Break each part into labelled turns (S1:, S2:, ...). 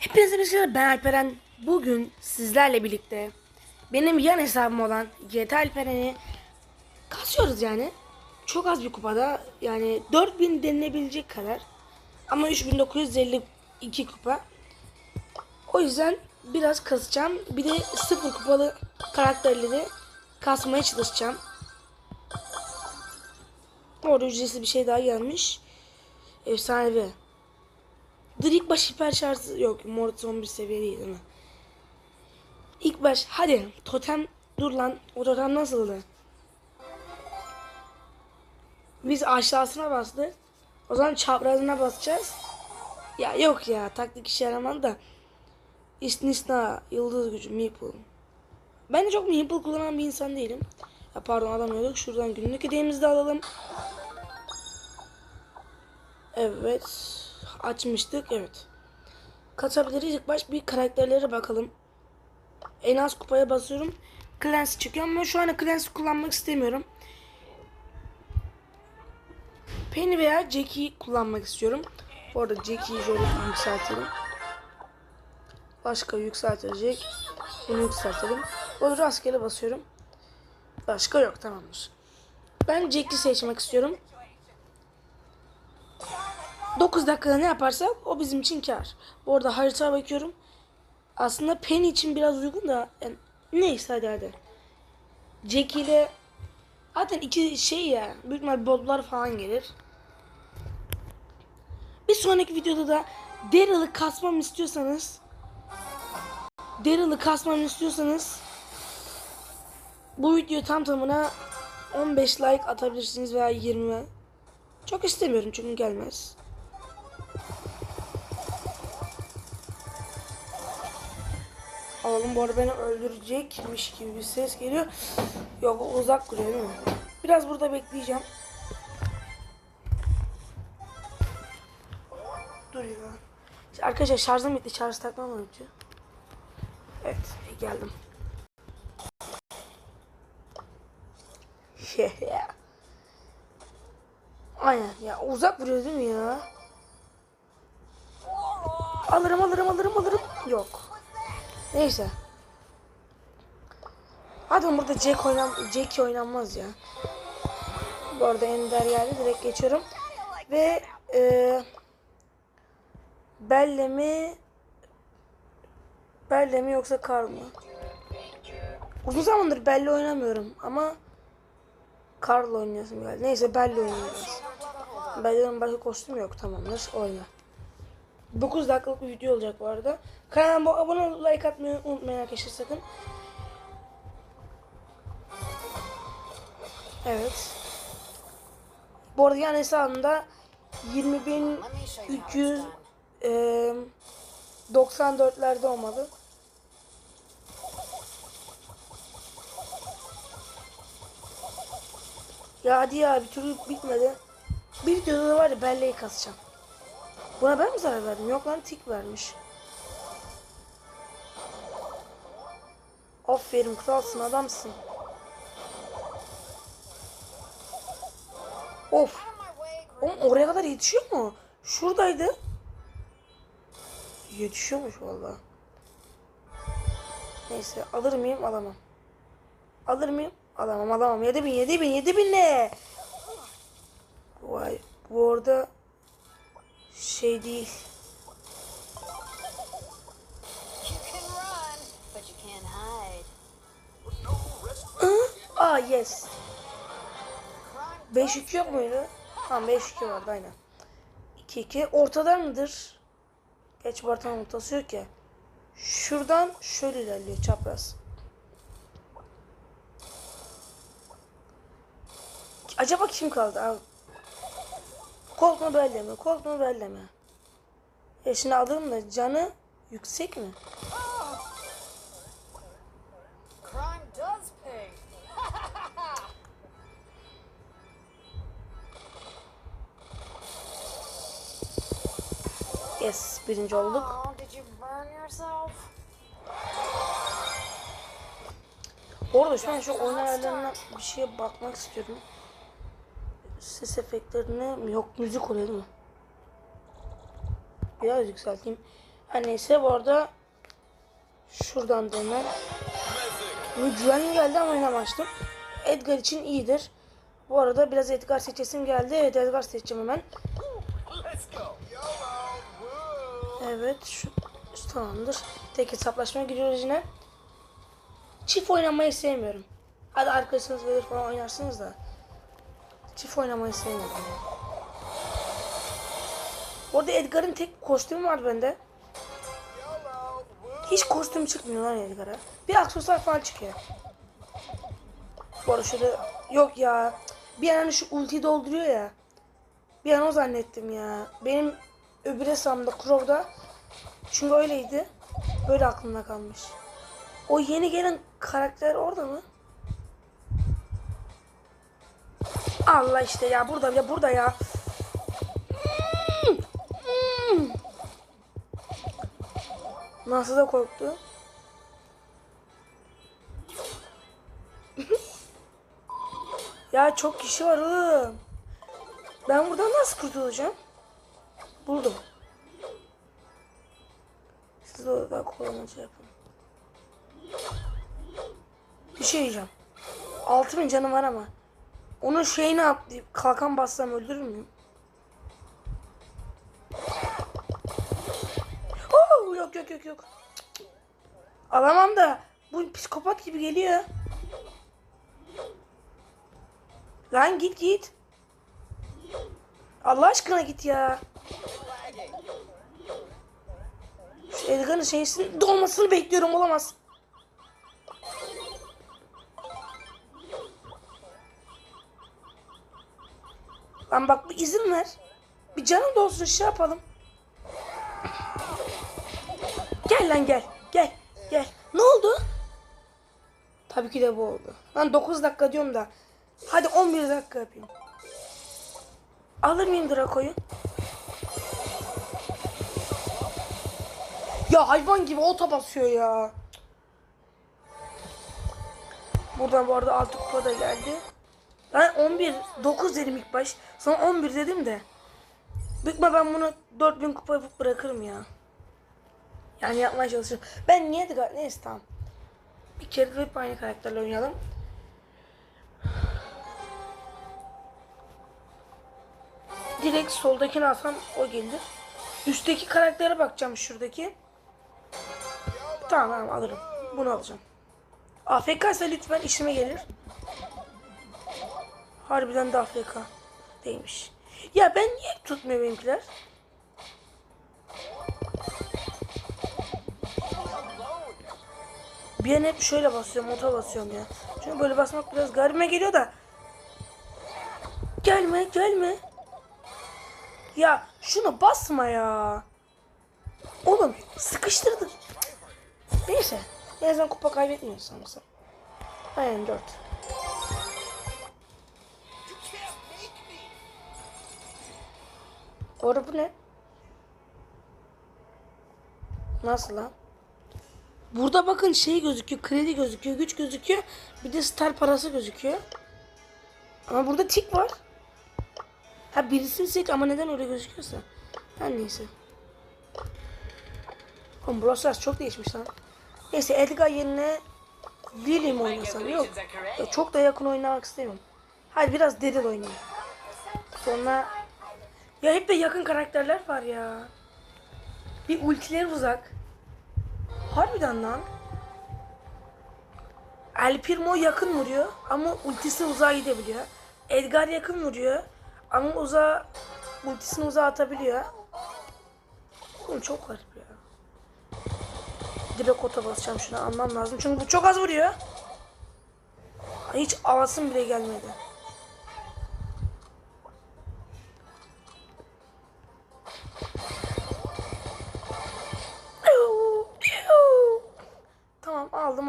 S1: Hepinize merhaba ben Alperen. Bugün sizlerle birlikte benim yan hesabım olan GT Alperen'i kasıyoruz yani. Çok az bir kupada yani 4000 denilebilecek kadar. Ama 3952 kupa. O yüzden biraz kasacağım. Bir de sıfır kupalı karakterleri kasmaya çalışacağım. Orada ücretsiz bir şey daha gelmiş. Efsanevi. Dur ilk baş hiper şarjı yok. Mortis 11 seviye değil mi? İlk baş hadi totem dur lan. O totem nasıldı? Biz aşağısına bastık. O zaman çaprazına basacağız. Ya yok ya taktik işe yaramadı da. İstisna, yıldız gücü, Meeple. Ben de çok Meeple kullanan bir insan değilim. Ya pardon alamıyorduk. Şuradan günlük hediyemizi de alalım. Evet. Açmıştık. Evet. Katabiliriz. İlk baş bir karakterlere bakalım. En az kupaya basıyorum. Clans çıkıyor ama şu an Clans kullanmak istemiyorum. Penny veya Jack'i kullanmak istiyorum. Bu arada Jack'i şöyle yükseltelim. Başka yükseltecek. Bunu yükseltelim. Onu rastgele basıyorum. Başka yok tamamdır. Ben Jack'i seçmek istiyorum. 9 dakikada ne yaparsak o bizim için kar. Bu arada haritaya bakıyorum. Aslında Penny için biraz uygun da yani neyse hadi hadi. Jack ile zaten iki şey ya büyük ihtimal botlar falan gelir. Bir sonraki videoda da Daryl'ı kasmam istiyorsanız Daryl'ı kasmam istiyorsanız bu video tam tamına 15 like atabilirsiniz veya 20. Çok istemiyorum çünkü gelmez. Alalım bu arada beni öldürecekmiş gibi bir ses geliyor. Yok uzak duruyor değil mi? Biraz burada bekleyeceğim. Dur ya. Arkadaşlar şarjım bitti. Şarj takmam önce. Evet geldim. Aynen ya uzak vuruyor değil mi ya? Alırım alırım alırım alırım. Yok. Neyse. Hadi burada Jack oynam Jack oynanmaz ya. Bu arada Ender geldi direkt geçiyorum. Ve e, Belle mi Belle mi yoksa Carl mı? Uzun zamandır Belle oynamıyorum ama Carl oynuyorsun galiba. Neyse Belle oynuyoruz. Belle'nin başka kostüm yok tamamdır oyna. 9 dakikalık bir video olacak bu arada. Kanalıma abone olup like atmayı unutmayın arkadaşlar sakın. Evet. Bu arada yan hesabımda 20.394'lerde olmalı. Ya hadi ya bir türlü bitmedi. Bir videoda da var ya belleği kasacağım. Buna ben mi zarar verdim? Yok lan tik vermiş. Aferin kralsın adamsın. Of. Oğlum oraya kadar yetişiyor mu? Şuradaydı. Yetişiyormuş vallahi. Neyse alır mıyım alamam. Alır mıyım? Alamam alamam. 7000 7000 7000 ne? Vay bu orada şey değil. Aa yes. 5 2 yok muydu? Tamam 5 2 vardı aynen. 2 2 ortada mıdır? Geç Bartan ortası yok ya. Şuradan şöyle ilerliyor çapraz. Acaba kim kaldı abi? Colt mu Belle mi? Colt mu Belle mi? E şimdi alırım da canı yüksek mi? Yes birinci olduk. Orada şu an şu oyun ayarlarına bir şeye bakmak istiyorum. Ses efektlerine yok müzik oluyor değil? Biraz yükselteyim. Her neyse bu arada şuradan Bu güvenli geldi ama oynamamıştım. Edgar için iyidir. Bu arada biraz Edgar seçesim geldi. Evet Edgar seçeceğim hemen. Evet şu tamamdır. Tek hesaplaşmaya giriyoruz yine. Çift oynamayı sevmiyorum. Hadi arkadaşınız verir falan oynarsınız da. Çift oynamayı sevmiyorum. Bu arada Edgar'ın tek kostümü var bende. Hiç kostüm çıkmıyor lan Edgar'a. Bir aksesuar falan çıkıyor. Bu arada şöyle yok ya. Bir an hani şu ultiyi dolduruyor ya. Bir an o zannettim ya. Benim öbür hesabımda Crow'da çünkü öyleydi. Böyle aklımda kalmış. O yeni gelen karakter orada mı? Allah işte ya burada ya burada ya. Nasıl da korktu. ya çok kişi var oğlum. Ben buradan nasıl kurtulacağım? Buldum. Siz orada korumaca yapın. Bir şey diyeceğim. 6000 canım var ama. Onun şeyini atlayıp kalkan bassam öldürür müyüm? Oo, yok yok yok yok. Cık. Alamam da bu psikopat gibi geliyor. Lan git git. Allah aşkına git ya. Şu Edgar'ın şeysinin dolmasını bekliyorum olamaz. Lan bak bir izin ver. Bir canım da olsun şey yapalım. Gel lan gel. Gel. Gel. Ne oldu? Tabii ki de bu oldu. Lan 9 dakika diyorum da. Hadi 11 dakika yapayım. Alır mıyım Draco'yu? Ya hayvan gibi ota basıyor ya. Buradan bu arada altı kupa da geldi. Ben 11, 9 dedim ilk baş. Sonra 11 dedim de. Bükme ben bunu 4000 kupa yapıp bırakırım ya. Yani yapmaya çalışıyorum. Ben niye de neyse tamam. Bir kere de hep aynı karakterle oynayalım. Direkt soldakini alsam o gelir. Üstteki karaktere bakacağım şuradaki. Tamam tamam alırım. Bunu alacağım. AFK ise lütfen işime gelir. Harbiden de AFK değilmiş. Ya ben niye tutmuyor benimkiler? Bir an hep şöyle basıyorum, ota basıyorum ya. Çünkü böyle basmak biraz garibime geliyor da. Gelme, gelme. Ya şunu basma ya. Oğlum sıkıştırdın. Neyse. En azından kupa kaybetmiyoruz sanırsam. Aynen 4. Orada bu ne? Nasıl lan? Burada bakın şey gözüküyor, kredi gözüküyor, güç gözüküyor. Bir de star parası gözüküyor. Ama burada tik var. Ha birisini seç ama neden öyle gözüküyorsa. Her neyse. Oğlum Brawl çok değişmiş lan. Neyse Edgar yerine Lily mi oynasam? Yok. Çok da yakın oynamak istemiyorum. Hadi biraz Daryl oynayayım. Sonra ya hep de yakın karakterler var ya. Bir ultileri uzak. Harbiden lan. El Primo yakın vuruyor ama ultisi uzağa gidebiliyor. Edgar yakın vuruyor ama uzağa ultisini uzağa atabiliyor. Oğlum çok garip ya. Direkt ota basacağım şuna almam lazım çünkü bu çok az vuruyor. Hiç alasım bile gelmedi.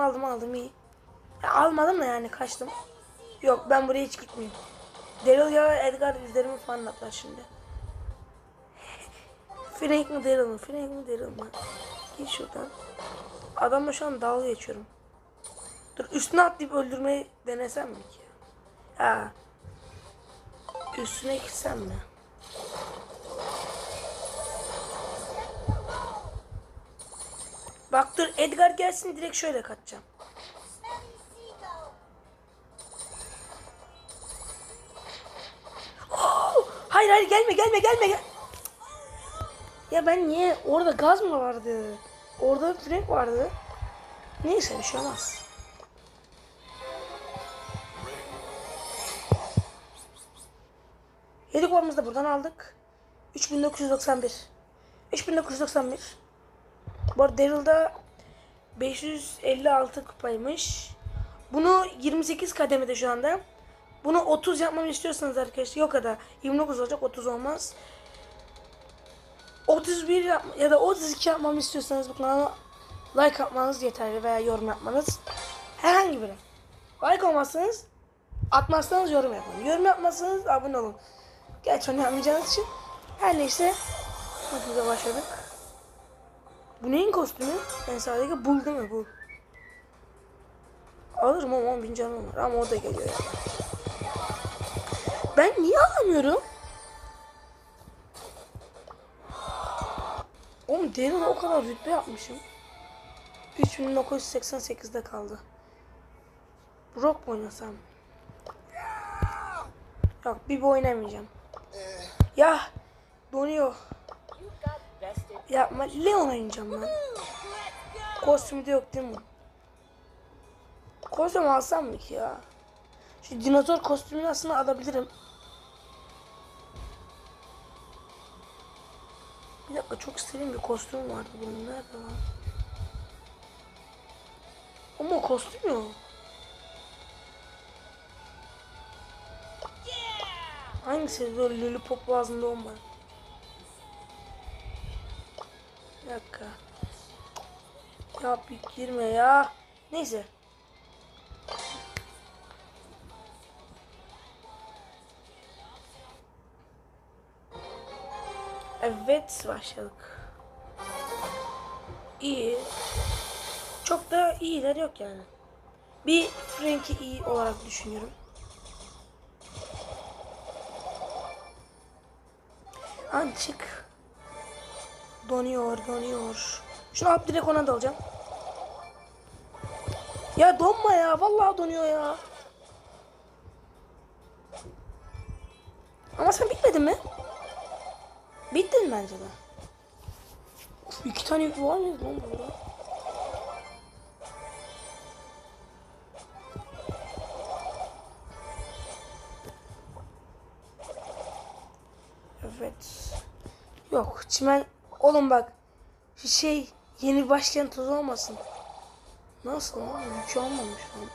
S1: Aldım aldım iyi. Ya, almadım da yani kaçtım. Yok ben buraya hiç gitmeyeyim. Daryl ya Edgar izlerimi falan atlar şimdi. Frank mi Daryl mı? Frank mi Daryl mı? Git şuradan. Adamla şu an dalga geçiyorum. Dur üstüne atlayıp öldürmeyi denesem mi ki? Ha. Üstüne gitsem mi? Bak dur Edgar gelsin direkt şöyle kaçacağım. Oh! Hayır hayır gelme gelme gelme gel. Ya ben niye orada gaz mı vardı? Orada frek vardı. Neyse bir şey olmaz. Yedi kupamızı da buradan aldık. 3991. 3991. Bu arada Daryl'da 556 kupaymış. Bunu 28 kademede şu anda. Bunu 30 yapmamı istiyorsanız arkadaşlar yok da 29 olacak 30 olmaz. 31 yap ya da 32 yapmamı istiyorsanız bu kanala like atmanız yeterli veya yorum yapmanız. Herhangi biri. Like olmazsanız atmazsanız yorum yapın. Yorum yapmazsanız abone olun. Gerçi onu yapmayacağınız için her neyse de başladık. Bu neyin kostümü? En sağdaki bul değil mi bu? Alırım ama 10 bin canım var ama o da geliyor ya. Ben niye alamıyorum? Oğlum derin o kadar rütbe yapmışım. 3988'de kaldı. Brock mu oynasam? Yok bir oynamayacağım. Ya donuyor. Yapma Leon oynayacağım ben. Kostümü de yok değil mi? Kostüm alsam mı ki ya? Şu dinozor kostümünü aslında alabilirim. Bir dakika çok istediğim bir kostüm vardı bunun nerede lan? Ama kostüm yok. Hangisi böyle lollipop boğazında olma? Dakika. Ya bir girme ya. Neyse. Evet başladık. İyi. Çok da iyiler yok yani. Bir Frank'i iyi olarak düşünüyorum. Hadi çık. Donuyor, donuyor. Şunu alıp direkt ona dalacağım. Ya donma ya. Vallahi donuyor ya. Ama sen bitmedin mi? Bittin bence de. Uf, iki tane yük var mıydı lan burada? Evet. Yok çimen. Oğlum bak. Şey yeni başlayan toz olmasın. Nasıl lan? Hiç olmamış lan.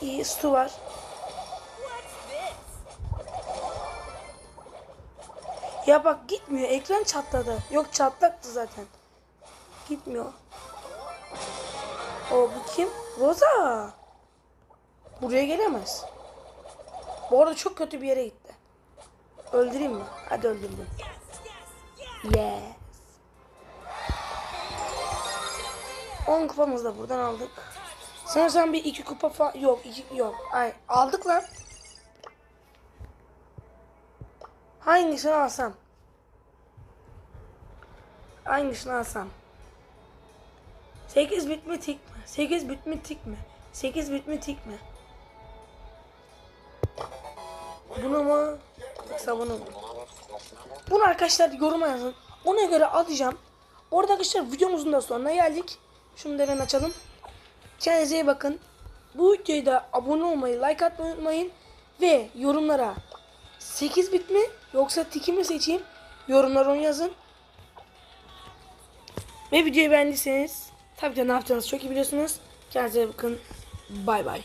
S1: İyi su var. Ya bak gitmiyor. Ekran çatladı. Yok çatlaktı zaten. Gitmiyor. O bu kim? Rosa. Buraya gelemez. Bu arada çok kötü bir yere gitti. Öldüreyim mi? Hadi öldürdüm. Yes. 10 kupamızı da buradan aldık. Sanırsam bir iki kupa falan yok iki yok. Ay aldık lan. Hangisini alsam? Hangisini alsam? 8 bit mi tik mi? 8 bit mi tik mi? 8 bit mi tik mi? Bunu mu? Yoksa bunu mu? Bunu arkadaşlar yoruma yazın. Ona göre alacağım. Orada arkadaşlar videomuzun da sonuna geldik. Şunu da hemen açalım. Kendinize iyi bakın. Bu videoya da abone olmayı, like atmayı unutmayın. Ve yorumlara 8 bit mi yoksa tiki mi seçeyim? Yorumlara onu yazın. Ve videoyu beğendiyseniz tabii ki ne yapacağınızı çok iyi biliyorsunuz. Kendinize bakın. Bay bay.